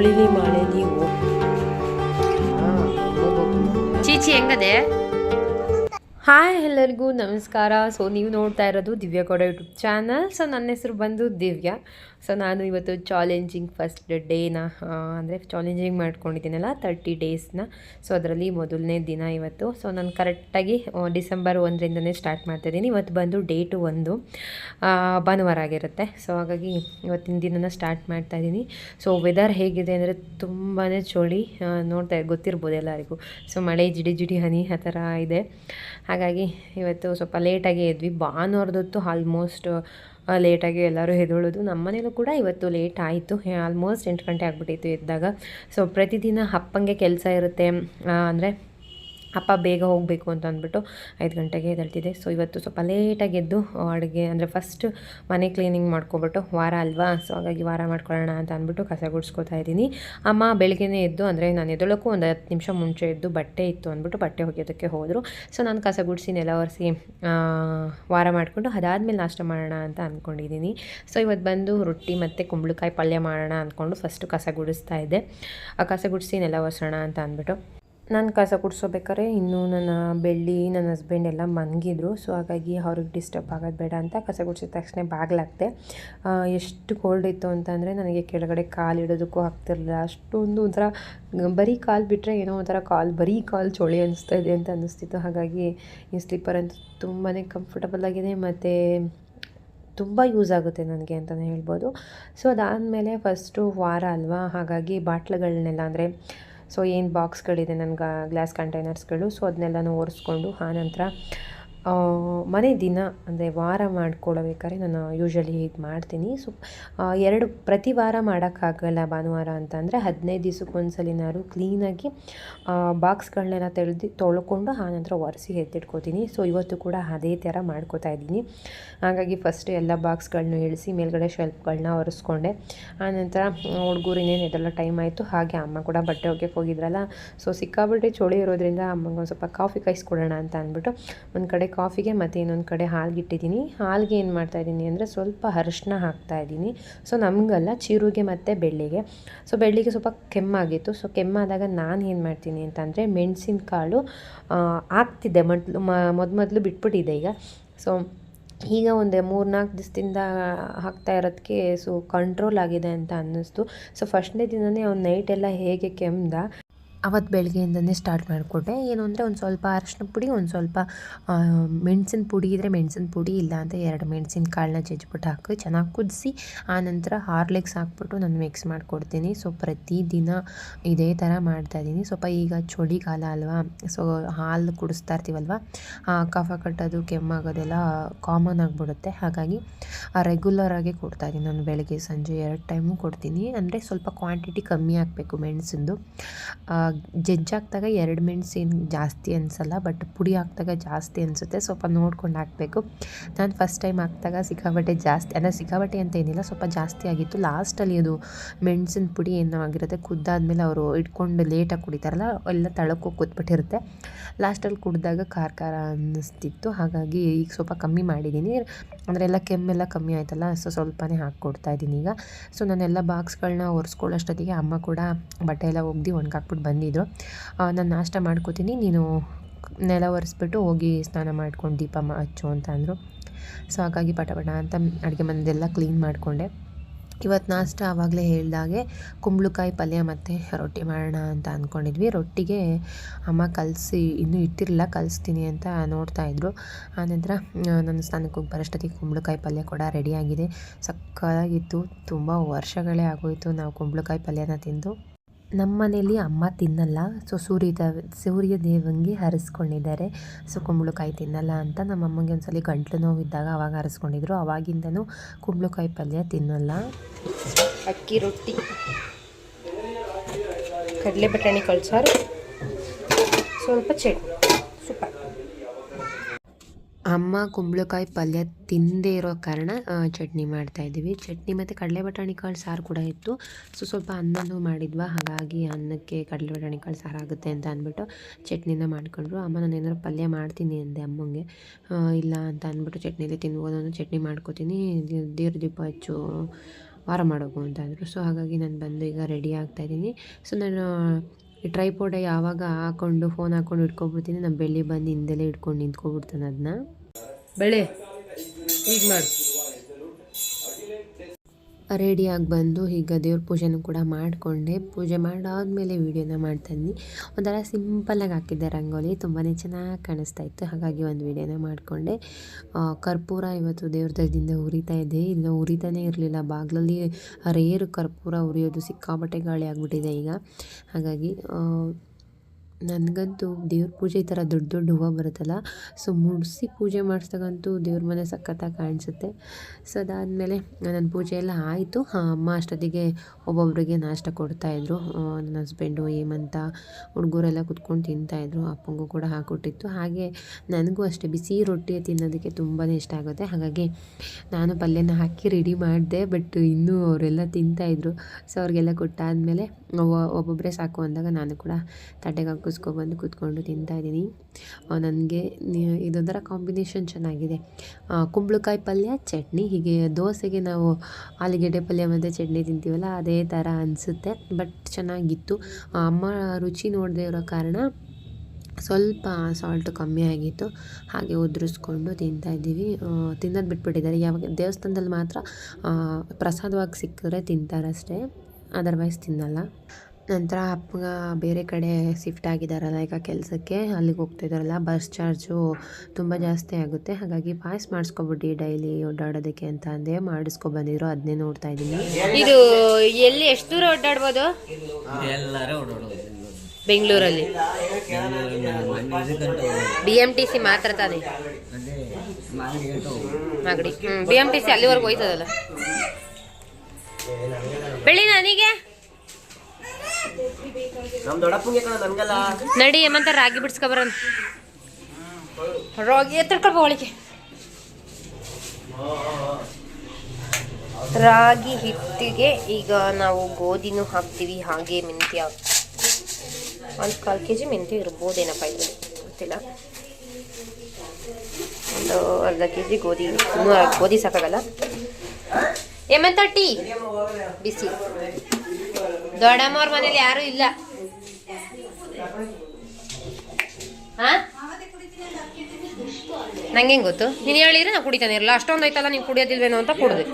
ಚೋಳಿಲಿ ಮಾಳೆ ನೀವು ಚೀಚಿ ಹೆಂಗದೆ ಹಾಯ್ ಎಲ್ಲರಿಗೂ, ನಮಸ್ಕಾರ. ಸೊ ನೀವು ನೋಡ್ತಾ ಇರೋದು Divya Gowda YouTube channel so ನನ್ನ ಹೆಸರು ಬಂದು ದಿವ್ಯಾ. ಸೊ ನಾನು ಇವತ್ತು ಚಾಲೆಂಜಿಂಗ್ ಫಸ್ಟ್ ಡೇನ ಅಂದರೆ ಚಾಲೆಂಜಿಂಗ್ ಮಾಡ್ಕೊಂಡಿದ್ದೀನಲ್ಲ ತರ್ಟಿ ಡೇಸ್ನ ಸೊ ಅದರಲ್ಲಿ ಮೊದಲನೇ ದಿನ ಇವತ್ತು. ಸೊ ನಾನು ಕರೆಕ್ಟಾಗಿ ಡಿಸೆಂಬರ್ ಒಂದರಿಂದನೇ ಸ್ಟಾರ್ಟ್ ಮಾಡ್ತಾಯಿದ್ದೀನಿ ಇವತ್ತು ಬಂದು ಡೇಟು ಒಂದು. ಭಾನುವಾರ ಆಗಿರುತ್ತೆ. ಸೊ ಹಾಗಾಗಿ ಇವತ್ತಿನ ದಿನನ ಸ್ಟಾರ್ಟ್ ಮಾಡ್ತಾಯಿದ್ದೀನಿ ಸೊ ವೆದರ್ ಹೇಗಿದೆ ಅಂದರೆ ತುಂಬಾ ಚಳಿ. ನೋಡ್ತಾ, ಗೊತ್ತಿರ್ಬೋದು ಎಲ್ಲರಿಗೂ. ಸೊ ಮಳೆ, ಜಿಡಿ ಜಿಡಿ ಹನಿ ಆ ಥರ ಇದೆ. ಹಾಗಾಗಿ ಇವತ್ತು ಸ್ವಲ್ಪ ಲೇಟಾಗಿ ಎದ್ವಿ. ಭಾನುವಾರದೊತ್ತು ಆಲ್ಮೋಸ್ಟ್ ಲೇಟಾಗಿ ಎಲ್ಲರೂ ಎದ್ದೇಳೋದು ನಮ್ಮ ಮನೇಲೂ ಕೂಡ ಇವತ್ತು ಲೇಟ್ ಆಯಿತು. ಆಲ್ಮೋಸ್ಟ್ ಎಂಟು ಗಂಟೆ ಆಗಿಬಿಟ್ಟಿತ್ತು ಎದ್ದಾಗ. ಸೊ ಪ್ರತಿದಿನ ಅಪ್ಪಂಗೆ ಕೆಲಸ ಇರುತ್ತೆ ಅಂದರೆ ಅಪ್ಪ ಬೇಗ ಹೋಗಬೇಕು ಅಂತ ಅಂದ್ಬಿಟ್ಟು ಐದು ಗಂಟೆಗೆ ಎದ್ದೇಳ್ತಿದ್ದೆ. ಸೊ ಇವತ್ತು ಸ್ವಲ್ಪ ಲೇಟಾಗಿ ಎದ್ದು ಅಡುಗೆ ಅಂದರೆ ಫಸ್ಟ್ ಮನೆ ಕ್ಲೀನಿಂಗ್ ಮಾಡ್ಕೊಬಿಟ್ಟು ವಾರ ಅಲ್ವಾ? ಸೊ ಹಾಗಾಗಿ ವಾರ ಮಾಡ್ಕೊಳ್ಳೋಣ ಅಂತ ಅಂದ್ಬಿಟ್ಟು ಕಸ ಗುಡಿಸ್ಕೊತಾ ಇದ್ದೀನಿ. ಅಮ್ಮ ಬೆಳಗ್ಗೆನೇ ಎದ್ದು, ಅಂದರೆ ನಾನು ಎದ್ದೊಳಕ್ಕೂ ಒಂದು ಹತ್ತು ನಿಮಿಷ ಮುಂಚೆ ಎದ್ದು ಬಟ್ಟೆ ಇತ್ತು ಅಂದ್ಬಿಟ್ಟು ಬಟ್ಟೆ ಒಗೆಯೋದಕ್ಕೆ ಹೋದರು. ಸೊ ನಾನು ಕಸ ಗುಡಿಸಿ ನೆಲ ಒರೆಸಿ ವಾರ ಮಾಡಿಕೊಂಡು ಅದಾದಮೇಲೆ ನಾಷ್ಟ ಮಾಡೋಣ ಅಂತ ಅಂದ್ಕೊಂಡಿದ್ದೀನಿ ಸೊ ಇವತ್ತು ಬಂದು ರೊಟ್ಟಿ ಮತ್ತು ಕುಂಬಳಕಾಯಿ ಪಲ್ಯ ಮಾಡೋಣ ಅಂದ್ಕೊಂಡು ಫಸ್ಟು ಕಸ ಗುಡಿಸ್ತಾ ಇದ್ದೆ. ಆ, ಕಸ ಗುಡಿಸಿ ನೆಲ ಒರೆಸೋಣ ಅಂತ ಅಂದ್ಬಿಟ್ಟು. ನಾನು ಕಸ ಗುಡಿಸೋಬೇಕಾದ್ರೆ ಇನ್ನೂ ನನ್ನ ಬೆಳ್ಳಿ, ನನ್ನ ಹಸ್ಬೆಂಡ್ ಎಲ್ಲ ಮನಗಿದ್ರು. ಸೊ ಹಾಗಾಗಿ ಅವ್ರಿಗೆ ಡಿಸ್ಟರ್ಬ್ ಆಗೋದು ಬೇಡ ಅಂತ ಕಸ ಗುಡಿಸಿದ ತಕ್ಷಣ ಬಾಗ್ಲಾಕ್ತೆ ಎಷ್ಟು ಕೋಲ್ಡ್ ಇತ್ತು ಅಂತಂದರೆ ನನಗೆ ಕೆಳಗಡೆ ಕಾಲು ಇಡೋದಕ್ಕೂ ಆಗ್ತಿರಲಿಲ್ಲ. ಅಷ್ಟೊಂದು ಒಂಥರ, ಬರೀ ಕಾಲು ಬಿಟ್ಟರೆ ಏನೋ ಒಂಥರ ಕಾಲು, ಬರೀ ಕಾಲು ಚಳಿ ಅನಿಸ್ತಾ ಇದೆ ಅಂತ ಅನ್ನಿಸ್ತಿತ್ತು ಹಾಗಾಗಿ ಈ ಸ್ಲೀಪರ್ ಅಂತೂ ತುಂಬಾ ಕಂಫರ್ಟಬಲ್ ಆಗಿದೆ ಮತ್ತು ತುಂಬ ಯೂಸ್ ಆಗುತ್ತೆ ನನಗೆ ಅಂತಲೇ ಹೇಳ್ಬೋದು. ಸೊ ಅದಾದಮೇಲೆ ಫಸ್ಟು ವಾರ ಅಲ್ವಾ? ಹಾಗಾಗಿ ಬಾಟ್ಲುಗಳನ್ನೆಲ್ಲ ಅಂದರೆ ಸೊ ಏನು ಬಾಕ್ಸ್ಗಳಿದೆ ನನಗೆ ಗ್ಲಾಸ್ ಕಂಟೈನರ್ಸ್ಗಳು ಸೊ ಅದನ್ನೆಲ್ಲನೂ ಒರೆಸ್ಕೊಂಡು ಆನಂತರ ಮನೆ ದಿನ ಅಂದರೆ ವಾರ ಮಾಡ್ಕೊಳ್ಬೇಕಾದ್ರೆ ನಾನು ಯೂಶ್ವಲಿ ಹೀಗೆ ಮಾಡ್ತೀನಿ. ಸೊ ಎರಡು, ಪ್ರತಿ ವಾರ ಮಾಡೋಕ್ಕಾಗಲ್ಲ ಭಾನುವಾರ ಅಂತ ಅಂದರೆ ಹದಿನೈದು ದಿವಸಕ್ಕೊಂದ್ಸಲಿನಾದ್ರು ಕ್ಲೀನಾಗಿ ಬಾಕ್ಸ್ಗಳನ್ನೆಲ್ಲ ತೆಳ್ದು, ತೊಳ್ಕೊಂಡು ಆನಂತರ ಒರೆಸಿ ಎತ್ತಿಟ್ಕೋತೀನಿ. ಸೊ ಇವತ್ತು ಕೂಡ ಅದೇ ಥರ ಮಾಡ್ಕೋತಾ ಇದ್ದೀನಿ. ಹಾಗಾಗಿ ಫಸ್ಟ್ ಎಲ್ಲ ಬಾಕ್ಸ್ಗಳನ್ನ ಇಳಿಸಿ ಮೇಲ್ಗಡೆ ಶೆಲ್ಫ್ಗಳನ್ನ ಒರೆಸ್ಕೊಂಡೆ. ಆನಂತರ ಹುಡುಗರಿನೇನು ಇದೆಲ್ಲ ಟೈಮ್ ಆಯಿತು. ಹಾಗೆ ಅಮ್ಮ ಕೂಡ ಬಟ್ಟೆ ಒಗೆಯಕ್ಕೆ ಹೋಗಿದ್ರಲ್ಲ. ಸೊ ಸಿಕ್ಕಾಬಿಟ್ಟೆ ಚಳಿ ಇರೋದ್ರಿಂದ ಅಮ್ಮಂಗೆ ಒಂದು ಸ್ವಲ್ಪ ಕಾಫಿ ಕಾಯಿಸ್ಕೊಡೋಣ ಅಂತ ಅಂದ್ಬಿಟ್ಟು ಒಂದು ಕಡೆ ಕಾಫಿಗೆ ಮತ್ತು ಇನ್ನೊಂದು ಕಡೆ ಹಾಲ್ಗೆ ಇಟ್ಟಿದ್ದೀನಿ ಹಾಲ್ಗೆ ಏನು ಮಾಡ್ತಾಯಿದ್ದೀನಿ ಅಂದರೆ ಸ್ವಲ್ಪ ಅರಿಶಿನ ಹಾಕ್ತಾ ಇದ್ದೀನಿ. ಸೊ ನಮಗಲ್ಲ ಚಿರುಗೆ ಮತ್ತು ಬೆಳ್ಳಿಗೆ. ಸೊ ಬೆಳ್ಳಿಗೆ ಸ್ವಲ್ಪ ಕೆಮ್ಮಾಗಿತ್ತು. ಸೊ ಕೆಮ್ಮಾದಾಗ ನಾನು ಏನು ಮಾಡ್ತೀನಿ ಅಂತಂದರೆ ಮೆಣಸಿನ ಕಾಳು ಆಗ್ತಿದ್ದೆ ಮೊದಲು ಮೊದಲು ಬಿಟ್ಬಿಟ್ಟಿದೆ ಈಗ. ಸೊ ಈಗ ಒಂದು ಮೂರು ನಾಲ್ಕು ದಿವಸದಿಂದ ಹಾಕ್ತಾ ಇರೋದಕ್ಕೆ ಸೊ ಕಂಟ್ರೋಲ್ ಆಗಿದೆ ಅಂತ ಅನ್ನಿಸ್ತು. ಸೊ ಫಸ್ಟ್ನೇ ದಿನವೇ ಅವ್ನು ನೈಟೆಲ್ಲ ಹೇಗೆ ಕೆಮ್ದ? ಅವತ್ತು ಬೆಳಗ್ಗೆಯಿಂದನೇ ಸ್ಟಾರ್ಟ್ ಮಾಡಿಕೊಟ್ಟೆ. ಏನು ಅಂದರೆ ಒಂದು ಸ್ವಲ್ಪ ಅರಶಿನ ಪುಡಿ, ಒಂದು ಸ್ವಲ್ಪ ಮೆಣಸಿನ ಪುಡಿ ಇದ್ದರೆ ಮೆಣಸಿನ ಪುಡಿ, ಇಲ್ಲ ಅಂತ ಎರಡು ಮೆಣಸಿನ ಕಾಳನ್ನ ಜಜ್ಜಿಬಿಟ್ಟು ಹಾಕಿ ಚೆನ್ನಾಗಿ ಕುದಿಸಿ ಆನಂತರ ಹಾರ್ಲಿಕ್ಸ್ ಹಾಕ್ಬಿಟ್ಟು ನಾನು ಮಿಕ್ಸ್ ಮಾಡಿಕೊಡ್ತೀನಿ. ಸೊ ಪ್ರತಿದಿನ ಇದೇ ಥರ ಮಾಡ್ತಾಯಿದ್ದೀನಿ ಸ್ವಲ್ಪ ಈಗ ಚಳಿಗಾಲ ಅಲ್ವಾ ಸೊ ಹಾಲು ಕುಡಿಸ್ತಾ ಇರ್ತೀವಲ್ವ ಕಫ ಕಟ್ಟೋದು, ಕೆಮ್ಮಾಗೋದೆಲ್ಲ ಕಾಮನ್ ಆಗಿಬಿಡುತ್ತೆ. ಹಾಗಾಗಿ ರೆಗ್ಯುಲರ್ ಆಗಿ ಕೊಡ್ತಾಯಿದ್ದೀನಿ ನಾನು ಬೆಳಗ್ಗೆ ಸಂಜೆ ಎರಡು ಟೈಮು ಕೊಡ್ತೀನಿ. ಅಂದರೆ ಸ್ವಲ್ಪ ಕ್ವಾಂಟಿಟಿ ಕಮ್ಮಿ ಹಾಕಬೇಕು ಮೆಣಸಿಂದು. ಜಜ್ಜಿ ಹಾಕ್ದಾಗ ಎರಡು ಏನು ಜಾಸ್ತಿ ಅನಿಸಲ್ಲ, ಬಟ್ ಪುಡಿ ಹಾಕಿದಾಗ ಜಾಸ್ತಿ ಅನಿಸುತ್ತೆ. ಸ್ವಲ್ಪ ನೋಡ್ಕೊಂಡು ಹಾಕಬೇಕು. ನಾನು ಫಸ್ಟ್ ಟೈಮ್ ಹಾಕ್ದಾಗ ಸಿಕ್ಕಾಬಟ್ಟೆ ಜಾಸ್ತಿ, ಅಂದರೆ ಸಿಕ್ಕಾಬಟ್ಟೆ ಅಂತ ಏನಿಲ್ಲ, ಸ್ವಲ್ಪ ಜಾಸ್ತಿ ಆಗಿತ್ತು. ಲಾಸ್ಟಲ್ಲಿ ಅದು ಮೆಣಸಿನ ಪುಡಿ ಏನೋ ಆಗಿರುತ್ತೆ, ಕುದ್ದಾದ್ಮೇಲೆ ಅವರು ಇಟ್ಕೊಂಡು ಲೇಟಾಗಿ ಕುಡಿತಾರಲ್ಲ, ಎಲ್ಲ ತಳಕ್ಕೆ ಕೂತ್ಬಿಟ್ಟಿರುತ್ತೆ ಲಾಸ್ಟಲ್ಲಿ ಕುಡಿದಾಗ ಖಾರ ಖಾರ ಅನ್ನಿಸ್ತಿತ್ತು ಹಾಗಾಗಿ ಈಗ ಸ್ವಲ್ಪ ಕಮ್ಮಿ ಮಾಡಿದ್ದೀನಿ ಅಂದರೆ ಎಲ್ಲ ಕೆಮ್ಮೆಲ್ಲ ಕಮ್ಮಿ ಆಯ್ತಲ್ಲ ಸೊ ಸ್ವಲ್ಪನೇ ಹಾಕ್ಕೊಡ್ತಾ ಇದ್ದೀನಿ ಈಗ. ಸೊ ನಾನೆಲ್ಲ ಬಾಕ್ಸ್ಗಳನ್ನ ಒರೆಸ್ಕೊಳ್ಳೋಷ್ಟೊತ್ತಿಗೆ ಅಮ್ಮ ಕೂಡ ಬಟ್ಟೆ ಎಲ್ಲ ಒಗ್ದು ಒಣಗಾಕ್ಬಿಟ್ಟು ಬಂದಿದ್ರು. ನಾನು ನಾಷ್ಟ ಮಾಡ್ಕೋತೀನಿ. ನೀನು ನೆಲ ಒರೆಸ್ಬಿಟ್ಟು ಹೋಗಿ ಸ್ನಾನ ಮಾಡ್ಕೊಂಡು ದೀಪ ಹಚ್ಚು ಅಂತ ಅಂದರು. ಸೊ ಹಾಗಾಗಿ ಪಟ ಪಟ ಅಂತ ಅಡುಗೆ ಮನೆದೆಲ್ಲ ಕ್ಲೀನ್ ಮಾಡಿಕೊಂಡೆ. ಇವತ್ತು ನಾಷ್ಟ ಆವಾಗಲೇ ಹೇಳಿದಾಗೆ ಕುಂಬಳಕಾಯಿ ಪಲ್ಯ ಮತ್ತು ರೊಟ್ಟಿ ಮಾಡೋಣ ಅಂತ ಅಂದ್ಕೊಂಡಿದ್ವಿ ರೊಟ್ಟಿಗೆ ಅಮ್ಮ ಕಲಸಿ, ಇನ್ನೂ ಇಟ್ಟಿರಲಿಲ್ಲ, ಕಲಿಸ್ತೀನಿ ಅಂತ ನೋಡ್ತಾಯಿದ್ರು ಆನಂತರ ನನ್ನ ಸ್ನಾನಕ್ಕೆ ಹೋಗಿ ಬರೋಷ್ಟೊತ್ತಿಗೆ ಕುಂಬಳಕಾಯಿ ಪಲ್ಯ ಕೂಡ ರೆಡಿಯಾಗಿದೆ ಸಕ್ಕತ್ತಾಗಿತ್ತು. ತುಂಬ ವರ್ಷಗಳೇ ಆಗೋಯಿತು ನಾವು ಕುಂಬಳಕಾಯಿ ಪಲ್ಯನ ತಿಂದು. ನಮ್ಮ ಮನೇಲಿ ಅಮ್ಮ ತಿನ್ನಲ್ಲ. ಸೊ, ಸೂರ್ಯ ಸೂರ್ಯ ದೇವಂಗೆ ಹರಿಸ್ಕೊಂಡಿದ್ದಾರೆ. ಸೊ, ಕುಂಬಳಕಾಯಿ ತಿನ್ನಲ್ಲ ಅಂತ ನಮ್ಮ ಅಮ್ಮಂಗೆ ಒಂದ್ಸಲಿ ಗಂಟ್ಲು ನೋವಿದ್ದಾಗ ಅವಾಗ ಹರಿಸ್ಕೊಂಡಿದ್ರು. ಅವಾಗಿಂದನೂ ಕುಂಬಳಕಾಯಿ ಪಲ್ಯ ತಿನ್ನಲ್ಲ. ಅಕ್ಕಿ ರೊಟ್ಟಿ. ಕಡಲೆ ಬಟಾಣಿ ಕಳ್ಸಾರು. ಸ್ವಲ್ಪ ಚಟ್ನಿ. ಅಮ್ಮ ಕುಂಬಳಕಾಯಿ ಪಲ್ಯ ತಿಂದೇ ಇರೋ ಕಾರಣ ಚಟ್ನಿ ಮಾಡ್ತಾಯಿದ್ದೀವಿ ಚಟ್ನಿ ಮತ್ತು ಕಡಲೆ ಬಟಾಣಿ ಕಾಳು ಸಾರು ಕೂಡ ಇತ್ತು. ಸೊ, ಸ್ವಲ್ಪ ಅನ್ನನೂ ಮಾಡಿದ್ವಾ. ಹಾಗಾಗಿ ಅನ್ನಕ್ಕೆ ಕಡಲೆ ಬಟಾಣಿ ಕಾಳು ಸಾರು ಆಗುತ್ತೆ ಅಂತ ಅಂದ್ಬಿಟ್ಟು ಚಟ್ನಿನ ಮಾಡಿಕೊಂಡ್ರು. ಅಮ್ಮ, ನಾನು ಏನಾದ್ರು ಪಲ್ಯ ಮಾಡ್ತೀನಿ ಅಂದೆ ಅಮ್ಮಂಗೆ. ಇಲ್ಲ ಅಂತ ಅಂದ್ಬಿಟ್ಟು ಚಟ್ನಿಲಿ ತಿನ್ಬೋದು ನಾನು ಚಟ್ನಿ ಮಾಡ್ಕೋತೀನಿ. ದೇವ್ರ ದೀಪ ಹಚ್ಚು ವಾರ ಮಾಡೋಕು ಅಂತ ಅಂದರು. ಸೊ, ಹಾಗಾಗಿ ನಾನು ಬಂದು ಈಗ ರೆಡಿ ಆಗ್ತಾಯಿದ್ದೀನಿ ಸೊ, ನಾನು ಈ ಟ್ರೈಪೋಡ ಯಾವಾಗ ಹಾಕೊಂಡು, ಫೋನ್ ಹಾಕೊಂಡು ಇಟ್ಕೊಬಿಡ್ತೀನಿ. ನಮ್ಮ ಬೆಳ್ಳಿ ಬಂದು ಹಿಂದೆಲೇ ಇಟ್ಕೊಂಡು ನಿಂತ್ಕೊಬಿಡ್ತಾನೆ ಅದನ್ನ ಬೆಳೆ ಈಗ ಮಾಡಿ. ರೆಡಿಯಾಗಿ ಬಂದು ಈಗ ದೇವ್ರ ಪೂಜೆನೂ ಕೂಡ ಮಾಡಿಕೊಂಡೆ. ಪೂಜೆ ಮಾಡಾದ್ಮೇಲೆ ವೀಡಿಯೋನ ಮಾಡ್ತಾಯಿದ್ನಿ ಒಂಥರ ಸಿಂಪಲಾಗಿ ಹಾಕಿದ್ದೆ ರಂಗೋಲಿ. ತುಂಬಾ ಚೆನ್ನಾಗಿ ಕಾಣಿಸ್ತಾ ಇತ್ತು. ಹಾಗಾಗಿ ಒಂದು ವೀಡಿಯೋನ ಮಾಡಿಕೊಂಡೆ. ಕರ್ಪೂರ ಇವತ್ತು ದೇವ್ರ ದಿಂದ ಉರಿತಾ ಇದೆ. ಇನ್ನು ಉರಿತಾನೇ ಇರಲಿಲ್ಲ. ಬಾಗಿಲಲ್ಲಿ ರೇರು ಕರ್ಪೂರ ಉರಿಯೋದು ಸಿಕ್ಕಾಪಟ್ಟೆ ಗಾಳಿ ಆಗಿಬಿಟ್ಟಿದೆ ಈಗ. ಹಾಗಾಗಿ ನನಗಂತೂ ದೇವ್ರ ಪೂಜೆ ಈ ಥರ ದೊಡ್ಡ ದೊಡ್ಡ ಹೂವು ಬರುತ್ತಲ್ಲ, ಸೊ ಮುಡಿಸಿ ಪೂಜೆ ಮಾಡಿಸ್ದಾಗಂತೂ ದೇವ್ರ ಮನೆ ಸಖತ್ತಾಗಿ ಕಾಣಿಸುತ್ತೆ. ಸೊ ಅದಾದಮೇಲೆ ನನ್ನ ಪೂಜೆ ಎಲ್ಲ ಆಯಿತು. ಅಮ್ಮ ಅಷ್ಟೊತ್ತಿಗೆ ಒಬ್ಬೊಬ್ಬರಿಗೆ ನಾಷ್ಟ ಕೊಡ್ತಾಯಿದ್ರು ನನ್ನ ಹಸ್ಬೆಂಡು ಏಮಂತ ಹುಡುಗರೆಲ್ಲ ಕುತ್ಕೊಂಡು ತಿಂತಾಯಿದ್ರು ಅಪ್ಪಂಗೂ ಕೂಡ ಹಾಕ್ಕೊಟ್ಟಿತ್ತು ಹಾಗೆ ನನಗೂ ಅಷ್ಟೇ ಬಿಸಿ ರೊಟ್ಟಿ ತಿನ್ನೋದಕ್ಕೆ ತುಂಬಾ ಇಷ್ಟ ಆಗುತ್ತೆ. ಹಾಗಾಗಿ ನಾನು ಪಲ್ಯನ ಹಾಕಿ ರೆಡಿ ಮಾಡಿದೆ ಬಟ್ ಇನ್ನೂ ಅವರೆಲ್ಲ ತಿಂತಾಯಿದ್ರು ಸೊ ಅವ್ರಿಗೆಲ್ಲ ಕೊಟ್ಟಾದಮೇಲೆ ಒಬ್ಬೊಬ್ಬರೇ ಸಾಕು ಅಂದಾಗ ನಾನು ಕೂಡ ತಟ್ಟೆಗೆ ಹಾಕಿಸ್ಕೊಬಂದು ಕೂತ್ಕೊಂಡು ತಿಂತಾಯಿದ್ದೀನಿ ನನಗೆ ಇದೊಂಥರ ಕಾಂಬಿನೇಷನ್ ಚೆನ್ನಾಗಿದೆ. ಕುಂಬಳಕಾಯಿ ಪಲ್ಯ, ಚಟ್ನಿ, ಹೀಗೆ ದೋಸೆಗೆ ನಾವು ಆಲೂಗೆಡ್ಡೆ ಪಲ್ಯ ಮತ್ತು ಚಟ್ನಿ ತಿಂತೀವಲ್ಲ, ಅದೇ ಥರ ಅನಿಸುತ್ತೆ. ಬಟ್ ಚೆನ್ನಾಗಿತ್ತು. ಅಮ್ಮ ರುಚಿ ನೋಡದೇ ಇರೋ ಕಾರಣ ಸ್ವಲ್ಪ ಸಾಲ್ಟ್ ಕಮ್ಮಿ ಆಗಿತ್ತು. ಹಾಗೆ ಉದುರಿಸ್ಕೊಂಡು ತಿಂತಾ ಇದ್ದೀವಿ. ತಿನ್ನೋದು ಬಿಟ್ಬಿಟ್ಟಿದ್ದಾರೆ. ಯಾವಾಗ, ದೇವಸ್ಥಾನದಲ್ಲಿ ಮಾತ್ರ ಪ್ರಸಾದವಾಗಿ ಸಿಕ್ಕಿದ್ರೆ ತಿಂತಾರಷ್ಟೇ. ಅದರ್ವೈಸ್ ತಿನ್ನಲ್ಲ. ನಂತರ ಅಪ್ಪಗ ಬೇರೆ ಕಡೆ ಶಿಫ್ಟ್ ಆಗಿದ್ದಾರಲ್ಲ ಈಗ ಕೆಲಸಕ್ಕೆ ಅಲ್ಲಿಗೆ ಹೋಗ್ತಿದ್ದಾರಲ್ಲ ಬಸ್ ಚಾರ್ಜು ತುಂಬ ಜಾಸ್ತಿ ಆಗುತ್ತೆ. ಹಾಗಾಗಿ ಪಾಸ್ ಮಾಡಿಸ್ಕೊಬಿಟ್ಟು ಡೈಲಿ ಓಡಾಡೋದಕ್ಕೆ ಅಂತ ಅಂದೆ ಮಾಡಿಸ್ಕೊ ಬಂದಿದ್ರು ಅದನ್ನೇ ನೋಡ್ತಾ ಇದ್ದೀನಿ ಇದು ಎಲ್ಲಿ ಎಷ್ಟು ದೂರ ಓಡಾಡ್ಬೋದು? ಬೆಂಗಳೂರಲ್ಲಿ. ಬಿ ಎಂ ಟಿ ಸಿ ಮಾತ್ರ ತಾನೆ? Magadi B M T C ಅಲ್ಲಿವರೆಗೆ ಹೋಯ್ತದಲ್ಲ? ಬೆಳಿ ನನಗೆ? ನಡಿ ಏಮಂತ ರಾಗಿ ಬಿಡ್ಸ್ಕೊಬರೋಣ. ರಾಗಿ ಎತ್ತಡ್ಕೊಳ್ಬೋ ಒಳಗೆ. ರಾಗಿ ಹಿಟ್ಟಿಗೆ ಈಗ ನಾವು ಗೋಧಿನೂ ಹಾಕ್ತೀವಿ, ಹಾಗೆ ಮೆಂತ್ಯ. ಒಂದು ಕಾಲು ಕೆ ಜಿ ಮೆಂತ್ಯ ಇರ್ಬೋದೇನಪ್ಪ ಇದು ಗೊತ್ತಿಲ್ಲ. ಒಂದು ಅರ್ಧ ಕೆ ಜಿ ಗೋಧಿ ಗೋಧಿ ಸಾಕಾಗಲ್ಲ. ಏಮಂತ ಟೀ. ಬಿಸಿ. ದೊಡ್ಡಮ್ಮವ್ರ ಮನೇಲಿ ಯಾರೂ ಇಲ್ಲ. ನಂಗೆ ಹೆಂಗ್ ಗೊತ್ತು? ನೀನು ಹೇಳಿದ್ರೆ ನಾ ಕುಡಿತಾನೆ. ಇರಲ್ಲ ಅಷ್ಟೊಂದು ಐತಲ್ಲ ನೀವು ಕುಡಿಯೋದಿಲ್ವೇನೋ ಅಂತ ಕುಡಿದೆ.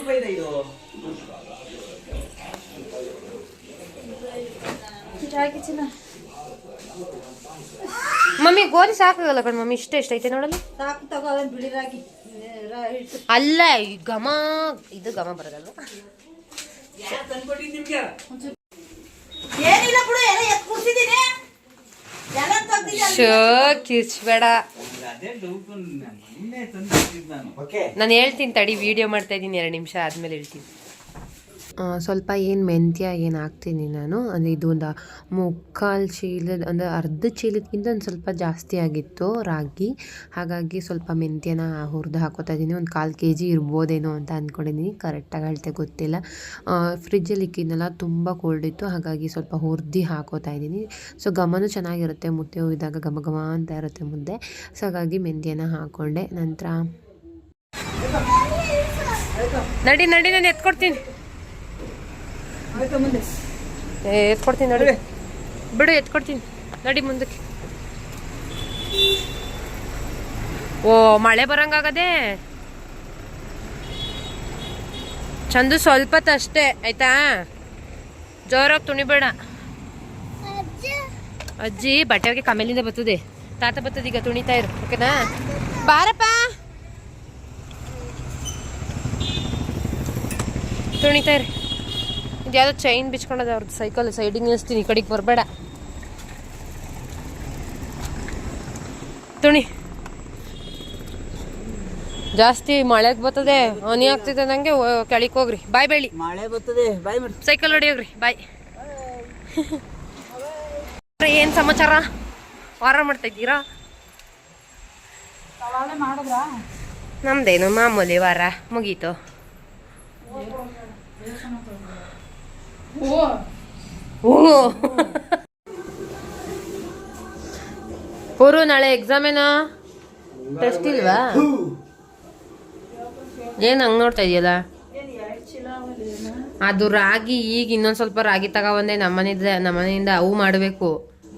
ಮಮ್ಮಿ ಗೋಧಿ ಸಾಕಾಗಲ್ಲ ಕಣ್ ಮಮ್ಮಿ ಇಷ್ಟ ಇಷ್ಟ ಐತೆ ನೋಡಲ್ಲ ಸಾಕು ತಗೋ ಅದನ್ನ ಅಲ್ಲ ಈ ಘಮ ಇದು ಘಮ ಬರೋದಲ್ವ? ಏನಿಲ್ಲ ಬಿಡು ಎಲ್ಲ ಎತ್ ತೆಗ್ದಿದ್ದೆ ಶೋ ಕಿರ್ಚ್ಬೇಡ ನಾನು. ಹೇಳ್ತೀನಿ ತಡಿ ವಿಡಿಯೋ ಮಾಡ್ತಾ ಇದ್ದೀನಿ ಎರಡು ನಿಮಿಷ ಆದಮೇಲೆ ಹೇಳ್ತೀನಿ. ಸ್ವಲ್ಪ ಏನು ಮೆಂತ್ಯ ಏನು ಹಾಕ್ತೀನಿ ನಾನು. ಅಂದರೆ ಇದು ಒಂದು ಮುಕ್ಕಾಲು ಚೀಲದ, ಅಂದರೆ ಅರ್ಧ ಚೀಲದಕ್ಕಿಂತ ಒಂದು ಸ್ವಲ್ಪ ಜಾಸ್ತಿ ಆಗಿತ್ತು ರಾಗಿ. ಹಾಗಾಗಿ ಸ್ವಲ್ಪ ಮೆಂತ್ಯನ ಹುರಿದು ಹಾಕೋತಾ ಇದ್ದೀನಿ. ಒಂದು ಕಾಲು ಕೆ ಜಿ ಇರ್ಬೋದೇನೋ ಅಂತ ಅಂದ್ಕೊಂಡಿದ್ದೀನಿ ಕರೆಕ್ಟಾಗಿ ಅಳತೆ ಗೊತ್ತಿಲ್ಲ. ಫ್ರಿಜ್ಜಲ್ಲಿ ಇಕ್ಕಿದ್ನಲ್ಲ, ತುಂಬ ಕೋಲ್ಡ್ ಇತ್ತು. ಹಾಗಾಗಿ ಸ್ವಲ್ಪ ಹುರಿದು ಹಾಕೋತಾ ಇದ್ದೀನಿ. ಸೊ ಘಮನೂ ಚೆನ್ನಾಗಿರುತ್ತೆ. ಮುದ್ದೆ ಹೋಗಿದಾಗ ಘಮ ಘಮ ಅಂತ ಇರುತ್ತೆ ಮುದ್ದೆ. ಸೊ ಹಾಗಾಗಿ ಮೆಂತ್ಯನ ಹಾಕ್ಕೊಂಡೆ ನಂತರ ನಡಿ ನಡಿ, ನಾನು ಎತ್ಕೊಡ್ತೀನಿ. ಎತ್ಕೊಡ್ತೀನಿ ನೋಡಿ. ಬಿಡು ಎತ್ಕೊಡ್ತೀನಿ. ನಡಿ ಮುಂದಕ್ಕೆ. ಓ ಮಳೆ ಬರಂಗಾಗದೆ? ಚಂದು ಸ್ವಲ್ಪ ಅಷ್ಟೇ ಆಯ್ತಾ? ಜೋರಾಗಿ ತುಣಿಬೇಡ. ಅಜ್ಜಿ ಬಟ್ಟೆ ಹೋಗಿ ಕಮೇಲಿಂದ ಬರ್ತದೆ. ತಾತ ಬರ್ತದೆ ಈಗ ತುಣಿತಾ ಇರು ಓಕೆನಾ? ಬಾರಪ್ಪ. ತುಣಿತಾ ಇರಿ. ಯಾವುದೋ ಚೈನ್ ಬಿಚ್ಕೊಂಡದ ಅವ್ರದ್ದು ಸೈಕಲ್ ಸೈಡಿಗೆ ನಿಲ್ಲಿಸ್ತೀನಿ ಈ ಕಡೆಗೆ ಬರಬೇಡ. ತುಣಿ. ಜಾಸ್ತಿ ಮಳೆಗೆ ಬರ್ತದೆ ಹನಿ ಆಗ್ತಿದೆ ನಂಗೆ ಕೆಳಕ್ಕೆ ಹೋಗ್ರಿ. ಬಾಯ್ ಬೆಳಿ ಮಳೆ ಬರ್ತದೆ ಬಾಯ್ ಸೈಕಲ್ ಹೊಡಿಯೋಗ್ರಿ ಬಾಯ್. ಏನ್ ಸಮಾಚಾರ? ವಾರ ಮಾಡ್ತಾ ಇದ್ದೀರಾ? ನಮ್ದೇನು ಮಾಮೂಲಿ ವಾರ ಮುಗೀತು. ಪೂರು ನಾಳೆ ಎಕ್ಸಾಮ್ ಏನೋ? ಟೆಸ್ಟ್ ಇಲ್ವಾ? ಏನು ಹಂಗೆ ನೋಡ್ತಾ ಇದೆಯಲ್ಲ? ಅದು ರಾಗಿ ಈಗ ಇನ್ನೊಂದು ಸ್ವಲ್ಪ ರಾಗಿ ತಗೊಬಂದೆ ನಮ್ಮನಿಂದ ನಮ್ಮನೆಯಿಂದ ಅವು ಮಾಡಬೇಕು.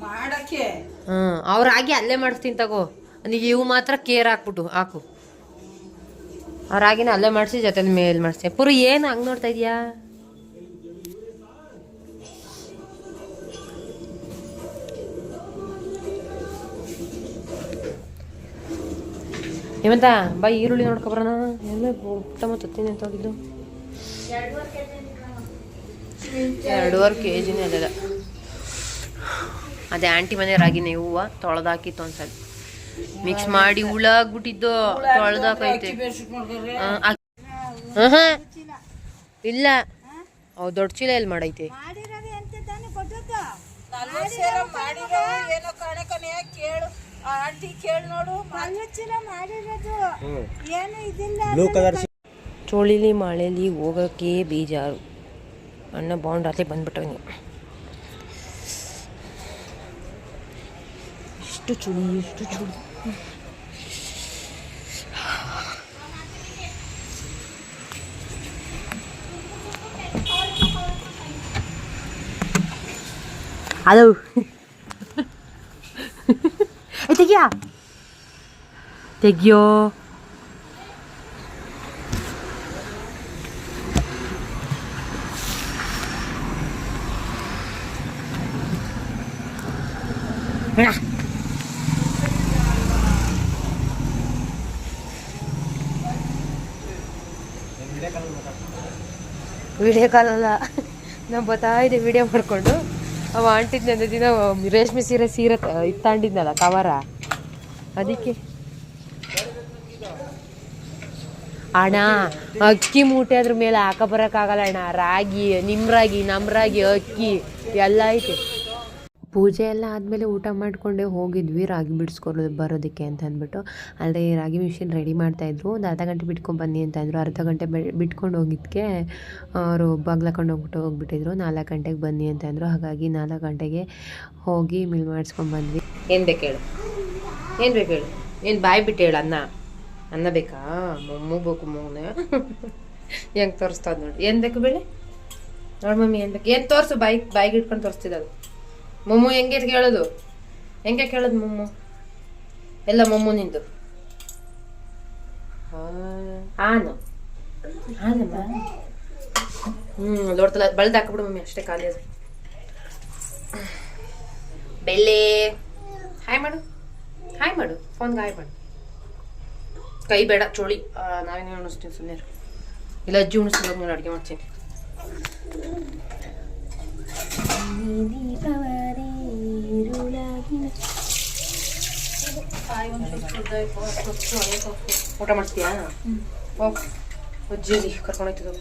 ಮಾಡಕ್ಕೆ. ಹ್ಞೂ ಅವು ರಾಗಿ ಅಲ್ಲೇ ಮಾಡಿಸ್ತೀನಿ ತಗೋ. ನನಗೆ ಇವು ಮಾತ್ರ ಕೇರ್ ಹಾಕ್ಬಿಟ್ಟು ಹಾಕು. ಆ ರಾಗಿನ ಅಲ್ಲೇ ಮಾಡಿಸಿ ಜೊತೆ ಮೇಲ್ ಮಾಡಿಸಿ. ಪುರು ಏನು ಹಂಗೆ ನೋಡ್ತಾ ಇದೀಯಾ? ಹೇಮಂತ ಬಾ ಈರುಳ್ಳಿ ನೋಡ್ಕೊಬರೋಣ ಎಲ್ಲ ಊಟ ಮತ್ತು ಹತ್ತೀನಿ ಅಂತ ಹೋಗಿದ್ದು ಎರಡೂವರೆ ಕೆ ಜಿನೇ ಅದೆಲ್ಲ ಅದೇ ಆಂಟಿ ಮನೆ ರಾಗಿನೇ ಹೂವು ತೊಳೆದಾಕಿತ್ತು ಒಂದ್ಸಲ ಮಿಕ್ಸ್ ಮಾಡಿ ಹುಳಾಗ್ಬಿಟ್ಟಿದ್ದು ತೊಳೆದಾಕೈತೆ. ಇಲ್ಲ. ಅವ್ ದೊಡ್ಡ ಚೀಲ ಎಲ್ಲಿ ಮಾಡೈತೆ? ನೋಡು ಕೇಳಿ ನೋಡು ಚೋಳಿಲಿ ಮಳೆಲಿ ಹೋಗೋಕ್ಕೆ ಬೇಜಾರು. ಅಣ್ಣ ಬಾಂಡ್ ಅಲ್ಲೇ ಬಂದ್ಬಿಟ್ಟವನಿ. ಎಷ್ಟು ಚುಳಿ ಎಷ್ಟು ಚುಳಿ. ಹಲೋ ತೆಗಿಯಾ ವಿಡಿಯೋ ಕಾಲ್ ಅಲ್ಲ. ನಾವು ಬರ್ತಾ ಇದೆ ವಿಡಿಯೋ ಮಾಡಿಕೊಂಡು. ಅವ ಆಂಟಿದ್ನ ದಿನ ರೇಷ್ಮೆ ಸೀರೆ ಸೀರೆ ಇತ್ತಾಂಡಿದ್ನಲ್ಲ ಕವರ ಅದಕ್ಕೆ. ಅಣ್ಣ, ಅಕ್ಕಿ ಮೂಟೆ ಅದ್ರ ಮೇಲೆ ಹಾಕ ಬರೋಕ್ಕಾಗಲ್ಲ ಅಣ್ಣ. ರಾಗಿ ನಿಮ್ಮ ರಾಗಿ ನಮ್ಮ ರಾಗಿ ಅಕ್ಕಿ, ಎಲ್ಲ ಐತೆ. ಪೂಜೆ ಎಲ್ಲ ಆದಮೇಲೆ ಊಟ ಮಾಡಿಕೊಂಡೆ ಹೋಗಿದ್ವಿ, ರಾಗಿ ಬಿಡಿಸ್ಕೊಂಡು ಬರೋದಕ್ಕೆ ಅಂತ ಅಂದ್ಬಿಟ್ಟು. ಅಲ್ಲದೆ ರಾಗಿ ಮಿಷಿನ್ ರೆಡಿ ಮಾಡ್ತಾಯಿದ್ರು ಒಂದು ಅರ್ಧ ಗಂಟೆ ಬಿಟ್ಕೊಂಡು ಬನ್ನಿ ಅಂತ ಅಂದರು. ಅರ್ಧ ಗಂಟೆ ಬಿಟ್ಕೊಂಡು ಹೋಗಿದ್ದಕ್ಕೆ ಅವರು ಬಾಗ್ಲಾಕೊಂಡು ಹೋಗ್ಬಿಟ್ಟು ಹೋಗ್ಬಿಟ್ಟಿದ್ರು. ನಾಲ್ಕು ಗಂಟೆಗೆ ಬನ್ನಿ ಅಂತ ಅಂದರು. ಹಾಗಾಗಿ ನಾಲ್ಕು ಗಂಟೆಗೆ ಹೋಗಿ ಮಿಲ್ ಮಾಡಿಸ್ಕೊಂಡು ಬಂದ್ವಿ. ಬೇಕು ಹೇಳು ಏನು ಬೇಕು ಹೇಳು? ಏನು ಬಾಯಿ ಬಿಟ್ಟು ಹೇಳು ಅನ್ನ. ಅನ್ನ ಬೇಕಾ? ಮೊಮ್ಮು ಬೇಕು ಮೊಮ್ಮನೆ. ಹೆಂಗೆ ತೋರಿಸ್ತದ ನೋಡಿ. ಏನು ಬೇಕು ಬೇಳೆ ನೋಡಿ ಮಮ್ಮಿ ಏನು ಬೇಕು. ಏನು ತೋರಿಸು? ಬಾಯಿ, ಬಾಯಿಗೆ ಇಟ್ಕೊಂಡು ತೋರಿಸ್ತಿದ್ದದು ಮೊಮ್ಮು ಹೆಂಗೆ ಕೇಳೋದು? ಹೆಂಗೆ ಕೇಳೋದು ಮೊಮ್ಮು? ಎಲ್ಲ ಮೊಮ್ಮು ನಿಂದು. ಆನು. ಆನಮ್ಮ? ಹ್ಞೂ ನೋಡ್ತಲ್ಲ ಬಳ್ದು ಹಾಕ್ಬಿಡು ಮಮ್ಮಿ, ಅಷ್ಟೇ ಖಾಲಿ ಅದು. ಬೆಳ್ಳೆ. ಹಾಯ್ ಮಾಡು. ಹಾಯ್ ಮಾಡು ಫೋನ್ ಹಾಯ್ ಮಾಡು ಕೈ ಬೇಡ ಚೋಳಿ. ನಾವೇನು ಉಣಿಸ್ತೀನಿ ಸುಮ್ಮನೆ ಇಲ್ಲ ಅಜ್ಜಿ ಉಣಿಸ್ತೀನಿ ನಾನು ಅಡುಗೆ ಮಾಡ್ತೀನಿ. ಊಟ ಮಾಡ್ತೀಯಾ? ಓಕೆ. ಅಜ್ಜಿ ಕರ್ಕೊಂಡೋಯ್ತದ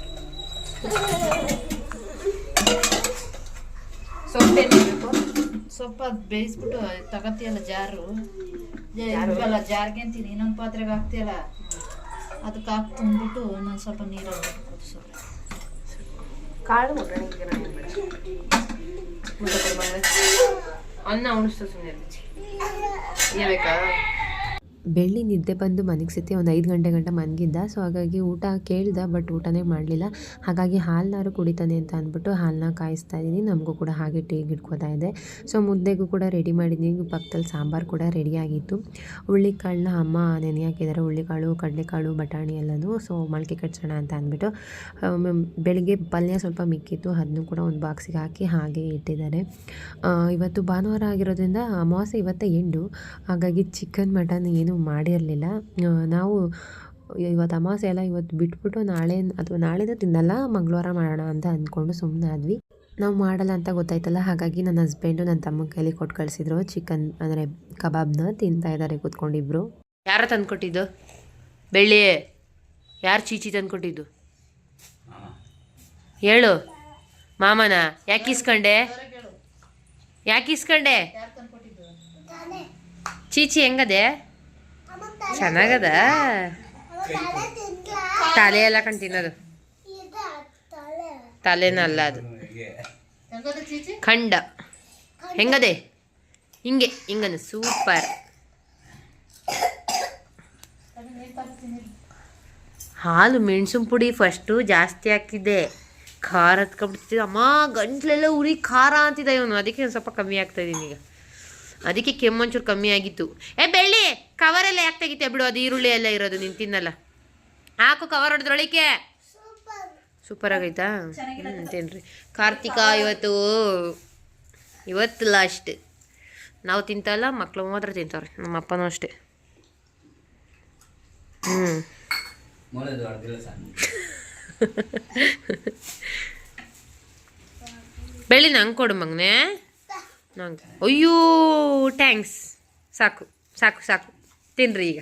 ಸೊಪ್ಪು ಸ್ವಲ್ಪ ಬೇಯಿಸ್ಬಿಟ್ಟು ತಗತಿಯಲ್ಲ ಜಾರು? ಅಲ್ಲ ಜಾರ್ಗೆ ಅಂತೀನಿ ಇನ್ನೊಂದು ಪಾತ್ರೆಗೆ ಹಾಕ್ತಿಯಲ್ಲ? ಅದಕ್ಕೆ ಹಾಕಿ ತುಂಬಿಟ್ಟು ಇನ್ನೊಂದು ಸ್ವಲ್ಪ ನೀರು ಹಾಕ್ಬಿಟ್ಟು ಕಾಳು ಒಗ್ಗರಣೆಗೆ ನಾನು. ಅನ್ನ ಉಣಿಸ್ತು ಸುಮ್ಮನೆ ಏನ್ ಬೇಕಾ? ಬೆಳ್ಳಿ ನಿದ್ದೆ ಬಂದು ಮನಗಿಸುತ್ತೆ ಒಂದು ಐದು ಗಂಟೆ ಗಂಟ ಮನಗಿದ್ದ ಸೊ ಹಾಗಾಗಿ ಊಟ ಕೇಳ್ದ ಬಟ್ ಊಟನೇ ಮಾಡಲಿಲ್ಲ. ಹಾಗಾಗಿ ಹಾಲನ್ನಾರು ಕುಡಿತಾನೆ ಅಂತ ಅಂದ್ಬಿಟ್ಟು ಹಾಲನ್ನ ಕಾಯಿಸ್ತಾ ಇದ್ದೀನಿ. ನಮಗೂ ಕೂಡ ಹಾಗೆ ಟೀ ಇಟ್ಕೋತಾ ಇದೆ. ಸೊ ಮುದ್ದೆಗೂ ಕೂಡ ರೆಡಿ ಮಾಡಿದ್ದೀನಿ ಪಕ್ಕದಲ್ಲಿ ಸಾಂಬಾರು ಕೂಡ ರೆಡಿಯಾಗಿತ್ತು ಹುಳ್ಳಿಕಾಳನ್ನ ಅಮ್ಮ ನೆನೆ ಹಾಕಿದ್ದಾರೆ. ಹುಳ್ಳಿಕಾಳು ಕಡಲೆಕಾಳು, ಬಟಾಣಿ ಎಲ್ಲನೂ. ಸೊ ಮೊಳಕೆ ಕಟ್ಸೋಣ ಅಂತ ಅಂದ್ಬಿಟ್ಟು ಬೆಳಿಗ್ಗೆ ಪಲ್ಯ ಸ್ವಲ್ಪ ಮಿಕ್ಕಿತ್ತು. ಅದನ್ನು ಕೂಡ ಒಂದು ಬಾಕ್ಸಿಗೆ ಹಾಕಿ ಹಾಗೆ ಇಟ್ಟಿದ್ದಾರೆ. ಇವತ್ತು ಭಾನುವಾರ ಆಗಿರೋದ್ರಿಂದ ಅಮಾವಾಸ್ಯೆ ಇವತ್ತೇ ಎಂಡು ಹಾಗಾಗಿ ಚಿಕನ್, ಮಟನ್ ಏನೂ ಮಾಡಿರಲಿಲ್ಲ. ನಾವು ಇವತ್ತು ಅಮಾಸೆ ಎಲ್ಲ ಇವತ್ತು ಬಿಟ್ಬಿಟ್ಟು ನಾಳೆ, ಅಥವಾ ನಾಳೆದ ತಿನ್ನಲ್ಲ ಮಂಗಳವಾರ ಮಾಡೋಣ ಅಂತ ಅಂದ್ಕೊಂಡು ಸುಮ್ಮನೆ ಆದ್ವಿ. ನಾವು ಮಾಡಲ್ಲ ಅಂತ ಗೊತ್ತಾಯ್ತಲ್ಲ, ಹಾಗಾಗಿ ನನ್ನ ಹಸ್ಬೆಂಡು ನನ್ನ ತಮ್ಮ ಕೈಲಿ ಕೊಟ್ಟು ಕಳಿಸಿದ್ರು. ಚಿಕನ್ ಅಂದರೆ ಕಬಾಬ್ನ ತಿಂತಾ ಇದ್ದಾರೆ ಕೂತ್ಕೊಂಡಿಬ್ರು. ಯಾರ ತಂದ್ಕೊಟ್ಟಿದ್ದು ಬೆಳ್ಳಿ, ಯಾರು ಚೀಚಿ ತಂದ್ಕೊಟ್ಟಿದ್ದು ಹೇಳು. ಮಾಮನ, ಯಾಕೆ ಇಸ್ಕೊಂಡೆ ಯಾಕೆ ಇಸ್ಕೊಂಡೆ ಚೀಚಿ ಹೆಂಗದೆ? ಚೆನ್ನಾಗದ? ತಲೆ ಎಲ್ಲ ಕಣ್ ತಲೆನಲ್ಲ ಅದು. ಖಂಡ. ಹೆಂಗದೆ? ಹಿಂಗೆ ಹಿಂಗನು ಸೂಪರ್. ಹಾಲು ಮೆಣಸಿನ ಪುಡಿ ಫಸ್ಟು ಜಾಸ್ತಿ ಹಾಕಿದ್ದೆ. ಖಾರ ಹತ್ಕೊಂಡ್ಬಿಡ್ತಿದ್ದೆ ಅಮ್ಮ, ಗಂಟ್ಲೆಲ್ಲ ಉರಿ ಖಾರ ಅಂತಿದ್ದ ಇವನು. ಅದಕ್ಕೆ ಸ್ವಲ್ಪ ಕಮ್ಮಿ ಆಗ್ತಾ ಇದೀನಿ ಈಗ. ಅದಕ್ಕೆ ಕೆಮ್ಮೊಂಚೂರು ಕಮ್ಮಿ ಆಗಿತ್ತು ಏ, ಬೆಳ್ಳಿ! ಕವರೆಲ್ಲ ಯಾಕೆ ತೆಗಿತೆ ಬಿಡು ಅದು ಈರುಳ್ಳಿ ಎಲ್ಲ ಇರೋದು ನೀನು ತಿನ್ನಲ್ಲ. ಹಾಕು ಕವರ್ ಹೊಡೆದ್ರೊಳಿಕೆ ಸೂಪರ್ ಆಗೈತಾ? ಅಂತೇನ್ರಿ ತಿನ್ರಿ. ಕಾರ್ತಿಕ ಇವತ್ತು ಇವತ್ತು ಲಾಸ್ಟ್ ನಾವು ತಿಂತಲ್ಲ ಮಕ್ಳು ಮಾತ್ರ ತಿಂತಾವ್ರಿ. ನಮ್ಮ ಅಪ್ಪನೂ ಅಷ್ಟೇ. ಹ್ಞೂ ಬೆಳ್ಳಿ ನಂಗೆ ಕೊಡು ಮಗನೇ. ನಂಗೆ. ಅಯ್ಯೋ ಟ್ಯಾಂಕ್ಸ್ ಸಾಕು ಸಾಕು ಸಾಕು. ತಿನ್ರಿ ಈಗ.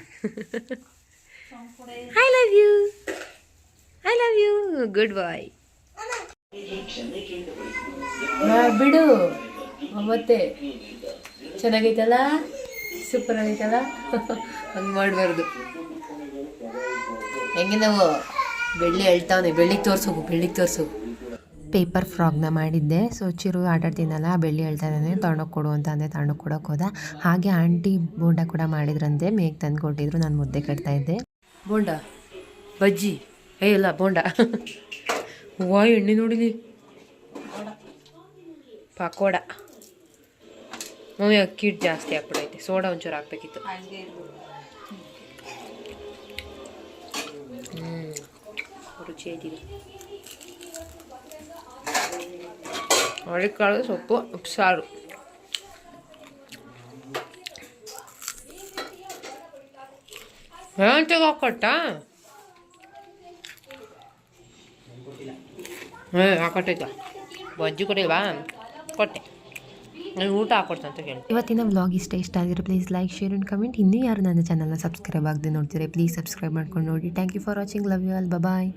I love you I love you goodbye ಬಿಡು. ಮತ್ತೆ ಚೆನ್ನಾಗೈತಲ್ಲ? ಸೂಪರ್ ಆಗೈತಲ್ಲ? ಹಂಗೆ ಮಾಡಬಾರ್ದು. ಹೆಂಗೆ ನಾವು ಬೆಳ್ಳಿ ಹೇಳ್ತಾವನೆ ಬೆಳ್ಳಿಗೆ ತೋರ್ಸೋಗು ಬೆಳ್ಳಿಗೆ ತೋರ್ಸೋಗು. ಪೇಪರ್ ಫ್ರಾಗ್ನ ಮಾಡಿದ್ದೆ. ಸೊ, ಚಿರು ಆಟಾಡ್ತೀನಲ್ಲ ಬೆಳ್ಳಿ ಹೇಳ್ತಾ ಇದ್ದಾನೆ ಕೊಡು ಅಂತ ಅಂದೆ, ತಗೊಂಡೋಗಿ ಕೊಡೋಕೆ ಹೋದ. ಹಾಗೆ ಆಂಟಿ ಬೋಂಡ ಕೂಡ ಮಾಡಿದ್ರಂತೆ, ಮೇಗ್ ತಂದು ಕೊಟ್ಟಿದ್ರು, ನಾನು ಮುದ್ದೆ ಕಟ್ತಾ ಇದ್ದೆ ಬೋಂಡ, ಬಜ್ಜಿ. ಏ, ಇಲ್ಲ, ಬೋಂಡ. ವಾಯ್ ಎಣ್ಣೆ ನೋಡಿಲಿ. ಪಕೋಡ. ಮಮ್ಮಿ, ಅಕ್ಕಿ ಹಿಟ್ಟು ಜಾಸ್ತಿ ಹಾಕ್ಬಿಡೈತೆ. ಸೋಡಾ ಒಂಚೂರು ಹಾಕ್ಬೇಕಿತ್ತು. ರುಚಿ ಐತಿದೆ. ಕಾಳು ಸೊಪ್ಪು ಉಪ್ಸಾರು ಹೇಳ್ತಿಗೆ ಹಾಕೊಟ್ಟ ಹ್ಞೂ ಹಾಕೊಟ್ಟೈತ ಬಜ್ಜಿ ಕೊಡಿಲ್ವಾ ಕೊಟ್ಟೆ ನಾನು ಊಟ ಹಾಕೊಡ್ತಂತ ಕೇಳಿ ಇವತ್ತಿನ ವ್ಲಾಗ್ ಇಷ್ಟ ಇಷ್ಟ ಆಗಿರೋ please like share and comment ಇನ್ನೂ ಯಾರು ನನ್ನ ಚಾನಲ್ನ ಸಬ್ಸ್ಕ್ರೈಬ್ ಆಗದೆ ನೋಡ್ತೀರಾ ಪ್ಲೀಸ್ ಸಬ್ಸ್ಕ್ರೈಬ್ ಮಾಡ್ಕೊಂಡು ನೋಡಿ. Thank you for watching love you all bye